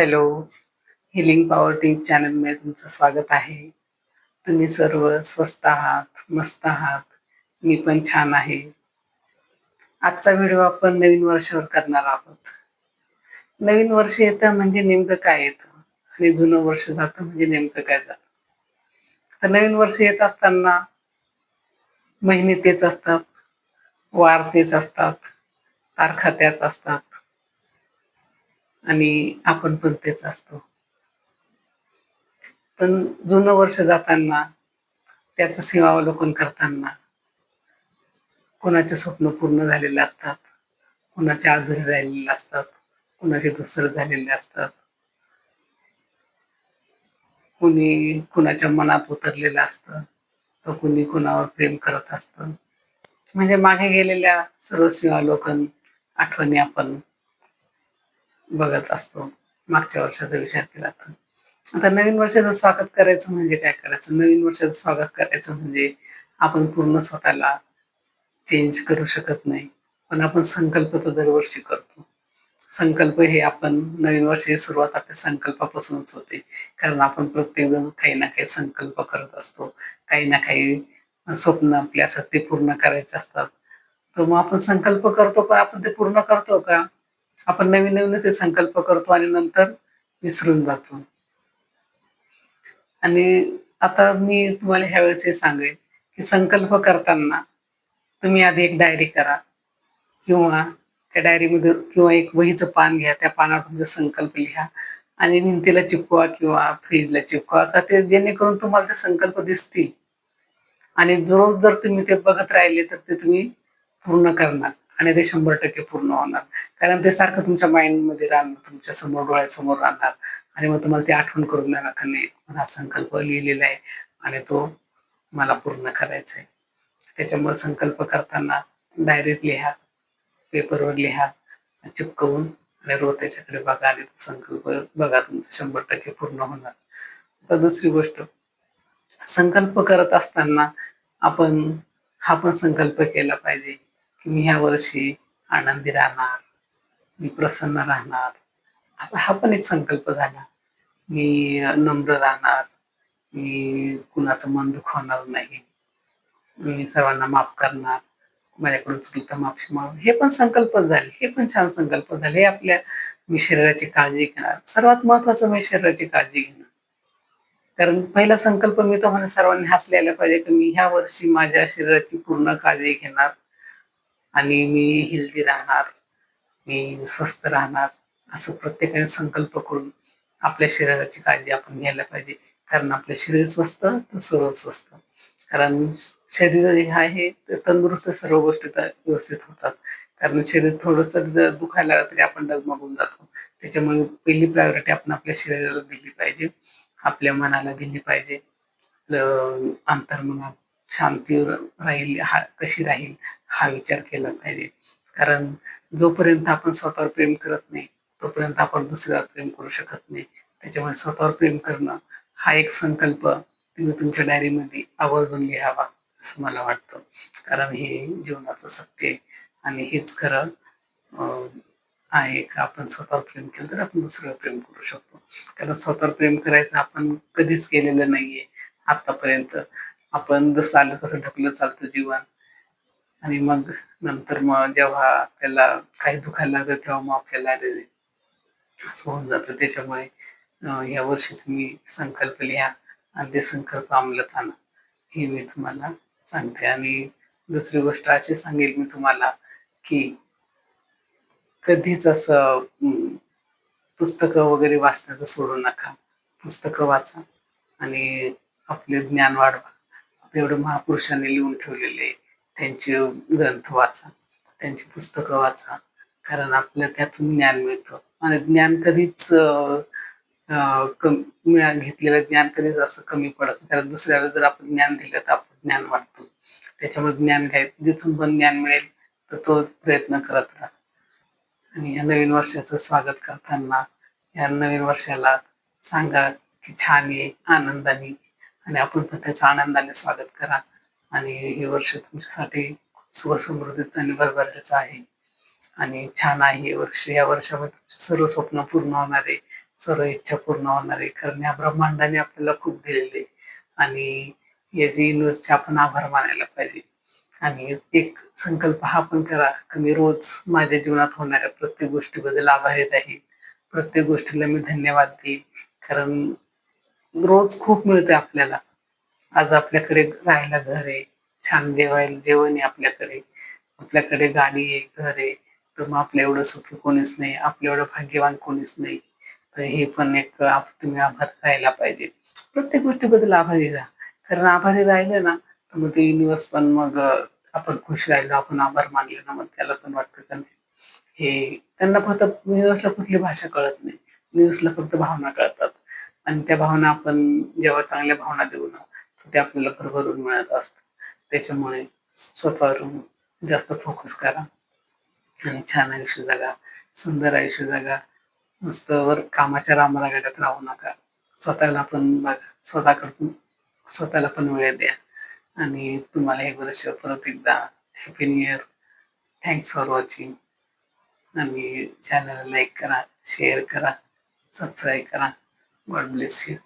Hello healing power टीप चॅनलमध्ये तुमचं स्वागत आहे. तुम्ही सर्व स्वस्त आहात मस्त आहात. मी पण छान आहे. आजचा व्हिडिओ आपण नवीन वर्षावर करणार आहोत. नवीन वर्ष येतं म्हणजे नेमकं काय येतं? आणि जुनं वर्ष जातं म्हणजे नेमकं काय जातं? तर नवीन वर्ष येत असताना महिने तेच असतात वार तेच असतात तारखा त्याच असतात. आणि आपण पण तेच असतो. पण जुनं वर्ष जाताना त्याचं सेवावलोकन करताना कोणाचे स्वप्न पूर्ण झालेले असतात कोणाचे आजारी राहिलेले असतात कोणाचे दुसरं झालेले असतात. कुणी कुणाच्या मनात उतरलेलं असतं तर कुणी कुणावर प्रेम करत असतं. म्हणजे मागे गेलेल्या सर्व सेवावलोकन आठवणी आपण बघत असतो. मागच्या वर्षाचा विचार केला तर. आता नवीन वर्षाचं स्वागत करायचं म्हणजे काय करायचं? नवीन वर्षाचं स्वागत करायचं म्हणजे आपण पूर्ण स्वतःला चेंज करू शकत नाही. पण आपण संकल्प तर दरवर्षी करतो. संकल्प हे आपण नवीन वर्षाची सुरुवात आपल्या संकल्पापासूनच होते. कारण आपण प्रत्येक जण काही ना काही संकल्प करत असतो. काही ना काही स्वप्न आपले असतात ते पूर्ण करायचे असतात. तर मग आपण संकल्प करतो पण आपण ते पूर्ण करतो का? आपण नवीन नवीन ते संकल्प करतो आणि नंतर विसरून जातो. आणि आता मी तुम्हाला ह्यावेळेस हे सांगेन की संकल्प करताना तुम्ही आधी एक डायरी करा किंवा त्या डायरीमध्ये किंवा एक वहीचं पान घ्या त्या पानावर तुमचे संकल्प लिहा आणि भिंतीला चिपकवा किंवा फ्रीजला चिपकवा. का ते जेणेकरून तुम्हाला ते संकल्प दिसतील. आणि रोज जर तुम्ही ते बघत राहिले तर ते तुम्ही पूर्ण करणार. आणि ते शंभर टक्के पूर्ण होणार. कारण ते सारखं तुमच्या माइंडमध्ये राहणार तुमच्यासमोर डोळ्यासमोर राहणार. आणि मग तुम्हाला ते आठवण करून देणार त्यांनी हा संकल्प लिहिलेला आहे आणि तो मला पूर्ण करायचा आहे. त्याच्यामुळे संकल्प करताना डायरीत लिहा पेपरवर लिहा चिपकवून आणि रोज त्याच्याकडे बघा आणि तो संकल्प बघा तुमचा शंभर टक्के पूर्ण होणार. तर दुसरी गोष्ट संकल्प करत असताना आपण हा पण संकल्प केला पाहिजे. की मी ह्या वर्षी आनंदी राहणार मी प्रसन्न राहणार. आता हा पण एक संकल्प झाला. मी नम्र राहणार मी कुणाचं मन दुखवणार नाही. मी सर्वांना माफ करणार माझ्याकडून चुकलं तर माफी मागून. हे पण संकल्प झाले हे पण छान संकल्प झाले. हे आपल्या मी शरीराची काळजी घेणार. सर्वात महत्वाचं मी म्हणजे शरीराची काळजी घेणार कारण पहिला संकल्प मी तुम्हाला सर्वांनी हसलेला पाहिजे की मी ह्या वर्षी माझ्या शरीराची पूर्ण काळजी घेणार. आणि मी हेल्दी राहणार मी स्वस्थ राहणार असं प्रत्येकाने संकल्प करून आपल्या शरीराची काळजी आपण घ्यायला पाहिजे. कारण आपलं शरीर स्वस्थ तर सर्व स्वस्थ. कारण शरीर हे आहे ते तंदुरुस्त सर्व गोष्टी तर व्यवस्थित होतात. कारण शरीर थोडस जर दुखायला लागलं तरी आपण डगमगून जातो. त्याच्यामुळे पहिली प्रायोरिटी आपण आपल्या शरीराला दिली पाहिजे. आपल्या मनाला दिली पाहिजे. अंतर्मनात शांती राहील हा कशी राहील हा विचार केला पाहिजे. कारण जोपर्यंत आपण स्वतःवर प्रेम करत नाही तोपर्यंत आपण दुसऱ्यावर प्रेम करू शकत नाही. त्याच्यामुळे स्वतःवर प्रेम करणं हा एक संकल्प तुम्ही तुमच्या डायरीमध्ये आवर्जून लिहावा असं मला वाटतं. कारण हे जीवनाचं सत्य आहे आणि हेच खरं आहे. का आपण स्वतःवर प्रेम केलं तर आपण दुसऱ्यावर प्रेम करू शकतो. कारण स्वतःवर प्रेम करायचं आपण कधीच केलेलं नाहीये. आतापर्यंत आपण जसं आलं तसं ढकलत चालतं जीवन. आणि मग नंतर मग जेव्हा आपल्याला काही दुखायला लागतं तेव्हा मग आपल्याला असं होऊन जातं. त्याच्यामुळे या वर्षी तुम्ही संकल्प लिहा आणि ते संकल्प अंमलात आणा हे मी तुम्हाला सांगते. आणि दुसरी गोष्ट अशी सांगेल मी तुम्हाला की कधीच असं पुस्तकं वगैरे वाचण्याचं सोडू नका. पुस्तकं वाचा आणि आपले ज्ञान वाढवा. एवढं महापुरुषांनी लिहून ठेवलेले त्यांचे ग्रंथ वाचा त्यांची पुस्तकं वाचा कारण आपल्या त्यातून ज्ञान मिळतं. आणि ज्ञान कधीच अं, कम- घेतलेलं ज्ञान कधीच असं कमी पडत कारण दुसऱ्याला जर आपण ज्ञान दिलं तर आपण ज्ञान वाटतो त्याच्यामुळे ज्ञान घ्यायचं जिथून पण ज्ञान मिळेल तर तो प्रयत्न करत राहा. आणि या नवीन वर्षाचं स्वागत करताना या नवीन वर्षाला सांगा की छान आहे आनंदाने आणि आपण पण त्याचं आनंदाने स्वागत करा. आणि हे वर्ष तुमच्यासाठी सुख समृद्धीचं आणि भरभराचं आहे. आणि छान आहे हे वर्ष. या वर्षामध्ये तुमचे सर्व स्वप्न पूर्ण होणारे सर्व इच्छा पूर्ण होणारे कारण या ब्रह्मांडाने आपल्याला खूप दिलेले. आणि याची युनिव्हर्सचे आपण आभार मानायला पाहिजे. आणि एक संकल्प हा पण करा की मी रोज माझ्या जीवनात होणाऱ्या प्रत्येक गोष्टीबद्दल आभारी राहील प्रत्येक गोष्टीला मी धन्यवाद देईन. कारण रोज खूप मिळते आपल्याला. आज आपल्याकडे राहायला घर आहे. छान जेवायला जेवण आहे आपल्याकडे. आपल्याकडे गाडी आहे घर आहे. तर मग आपल्या एवढं सुखी कोणीच नाही. आपल्या एवढं भाग्यवान कोणीच नाही. तर हे पण एक तुम्ही आभार राहायला पाहिजे. प्रत्येक गोष्टीबद्दल आभारी राहा. कारण आभारी राहिले ना तर मग ते युनिव्हर्स पण मग आपण खुश राहिलो आपण आभार मानले ना मग त्याला पण वाटतं का नाही? हे त्यांना फक्त युनिव्हर्सला कुठली भाषा कळत नाही. युनिव्हर्सला फक्त भावना कळतात. आणि त्या भावना आपण जेव्हा चांगल्या भावना देऊ ना ते आपल्याला भरभरून मिळत असतं. त्याच्यामुळे स्वतःवर जास्त फोकस करा. आणि छान आयुष्य जगा. सुंदर आयुष्य जगा. नुसतं वर कामाच्या रामरागाड्यात राहू नका. स्वतःला पण बघा. स्वतःकडून स्वतःला पण वेळ द्या. आणि तुम्हाला हे वर्ष परत एकदा happy new year thanks for watching आणि चॅनल लाईक करा शेअर करा सबस्क्राईब करा. God bless you